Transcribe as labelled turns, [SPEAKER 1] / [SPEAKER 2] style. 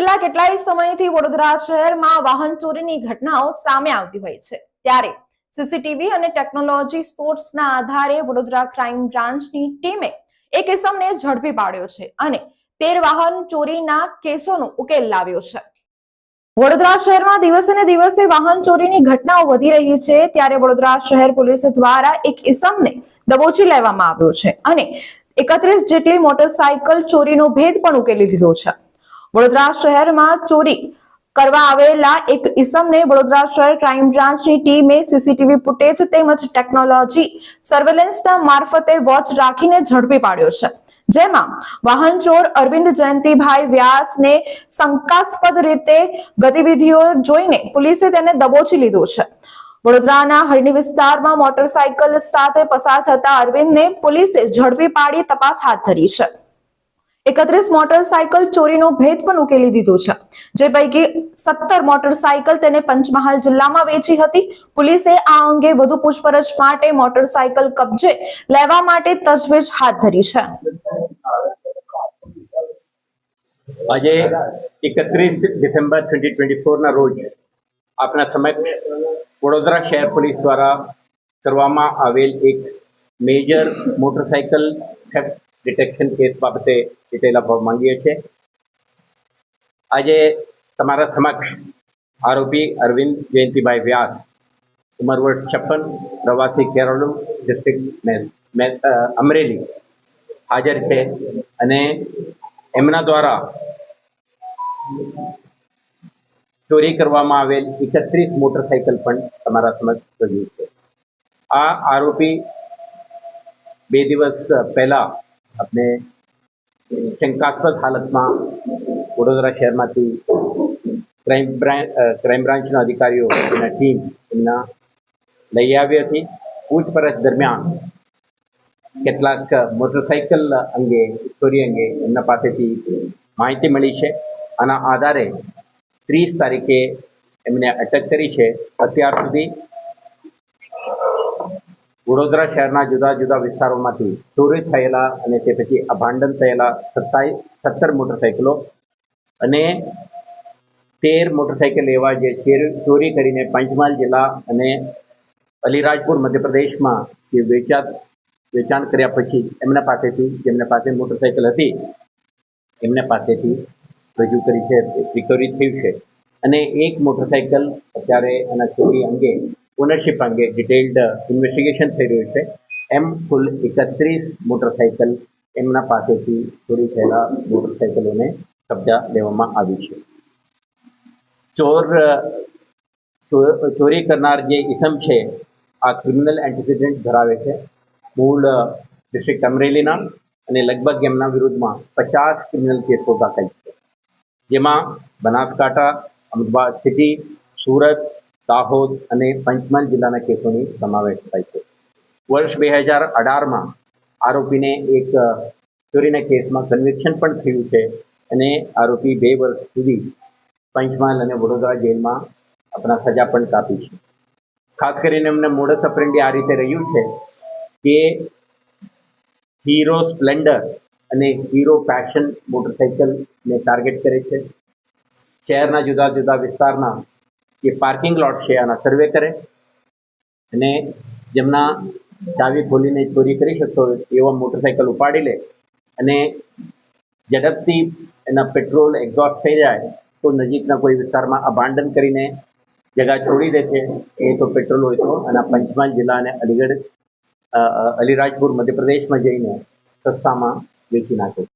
[SPEAKER 1] છેલ્લા કેટલાય સમયથી વડોદરા શહેરમાં વાહન ચોરીની ઘટનાઓ સામે આવતી હોય છે. ત્યારે સીસીટીવી અને ટેકનોલોજી સોર્સના આધારે વડોદરા ક્રાઇમ બ્રાન્ચની ટીમે એક ઇસમને ઝડપી પાડ્યો છે અને તેર વાહન ચોરીના કેસોનો ઉકેલ લાવ્યો છે. વડોદરા શહેરમાં દિવસે ને દિવસે વાહન ચોરીની ઘટનાઓ વધી રહી છે. ત્યારે વડોદરા શહેર પોલીસ દ્વારા એક ઇસમને દબોચી લેવામાં આવ્યો છે અને એકત્રીસ જેટલી મોટરસાયકલ ચોરીનો ભેદ પણ ઉકેલી લીધો છે. વડોદરા શહેરમાં ચોરી કરવા આવેલા એક ઇસમને વડોદરા શહેર ક્રાઇમ બ્રાન્ચની ટીમે સીસીટીવી ફૂટેજ તેમજ ટેકનોલોજી સર્વેલન્સના મારફતે વોચ રાખીને ઝડપી પાડ્યો છે. જેમાં વાહન ચોર અરવિંદ જયંતિભાઈ વ્યાસને શંકાસ્પદ રીતે ગતિવિધિઓ જોઈને પોલીસે તેને દબોચી લીધો છે. વડોદરાના હરણી વિસ્તારમાં મોટરસાયકલ સાથે પસાર થતા અરવિંદને પોલીસે ઝડપી પાડી તપાસ હાથ ધરી છે. એકત્રીસ મોટરસાયકલ ચોરીનો ભેદ પણ ઉકેલી દીધો છે. જે પૈકી સત્તર મોટરસાયકલ તેને પંચમહાલ જિલ્લામાં વેચી હતી. પોલીસે આ અંગે વધુ પૂછપરછ માટે મોટરસાયકલ કબજે લેવા માટે તજવીજ હાથ ધરી છે.
[SPEAKER 2] આજે એકત્રીસ ડિસેમ્બર ટ્વેન્ટી ટ્વેન્ટી ફોરના રોજ આપણા સમક્ષ વડોદરા શહેર પોલીસ દ્વારા કરવામાં આવેલ એક મેજર મોટરસાયકલ ડિટેક્શન કેસ બાબતે ડિટેલ ભાવ માંગીએ છીએ. આજે તમારા સમક્ષ આરોપી અરવિંદ જયંતિભાઈ વ્યાસ, ઉંમર છપ્પન, પ્રવાસી કેરળ ડિસ્ટ્રિક્ટ અમરેલી હાજર છે અને એમના દ્વારા ચોરી કરવામાં આવેલ એકત્રીસ મોટરસાયકલ પણ તમારા સમક્ષ રજૂ છે. આ આરોપી બે દિવસ પહેલા આપણે શંકાસ્પદ હાલતમાં વડોદરા શહેરમાંથી ક્રાઇમ ક્રાઇમ બ્રાન્ચના અધિકારીઓ એના ટીમ એમના લઈ આવી હતી. પૂછપરછ દરમિયાન કેટલાક મોટરસાયકલ અંગે, ચોરી અંગે એમના પાસેથી માહિતી મળી છે. આના આધારે ત્રીસ તારીખે એમને અટક કરી છે. અત્યાર સુધી વડોદરા શહેરના જુદા જુદા વિસ્તારોમાંથી ચોરી થયેલા અને તે પછી અભાંડન થયેલા સત્તાવીસ સત્તર મોટરસાયકલો અને તેર મોટરસાયકલ એવા જે ચેર- કરીને પંચમહાલ જિલ્લા અને અલીરાજપુર મધ્યપ્રદેશમાં જે વેચાત વેચાણ કર્યા પછી એમના પાસેથી જેમના પાસે મોટરસાયકલ હતી, એમના પાસેથી રજૂ કરી છે રિકવરી થયું છે. અને એક મોટરસાયકલ અત્યારે એના ચોરી અંગે ઓનરશિપ અંગે ડિટેલ્ડ ઇન્વેસ્ટિગેશન થઈ રહ્યું છે. એમ કુલ એકત્રીસ મોટરસાઇકલ એમના પાસેથી ચોરી થયેલા મોટરસાઇકલોને કબજા લેવામાં આવી છે. ચોર ચોરી કરનાર જે ઇસમ છે, આ ક્રિમિનલ એન્ટિસિડન્ટ ધરાવે છે. મૂળ ડિસ્ટ્રિક્ટ અમરેલીના અને લગભગ એમના વિરુદ્ધમાં પચાસ ક્રિમિનલ કેસો દાખલ છે. જેમાં બનાસકાંઠા, અમદાવાદ સિટી સુરત દાહોદ અને પંચમહાલ જિલ્લાના કેસોની સમાવેશ થાય છે. વર્ષ બે હજાર અઢારમાં આરોપીને એક ચોરીના કેસમાં કન્વિક્શન પણ થયું છે અને આરોપી બે વર્ષ સુધી પંચમહાલ અને વડોદરા જેલમાં આપણા સજા પણ કાપી છે. ખાસ કરીને એમને મોડસ અપ્રેન્ડી આ રીતે રહ્યું છે કે હીરો સ્પ્લેન્ડર અને હીરો પેશન મોટરસાઇકલને ટાર્ગેટ કરે છે. શહેરના જુદા જુદા વિસ્તારના જે પાર્કિંગ લોટ છે, આના સર્વે કરે. અને જેમના ચાવી ખોલીને ચોરી કરી શકતો એવા મોટરસાઇકલ ઉપાડી લે. અને ઝડપથી એના પેટ્રોલ એક્ઝોસ્ટ થઈ જાય, તો નજીકના કોઈ વિસ્તારમાં અબાંડન કરીને જગા છોડી દે છે, એ તો પેટ્રોલ હોય તો. અને પંચમહાલ જિલ્લા અને અલીગઢ અલીરાજપુર મધ્યપ્રદેશમાં જઈને સસ્તામાં વેચી નાખે છે.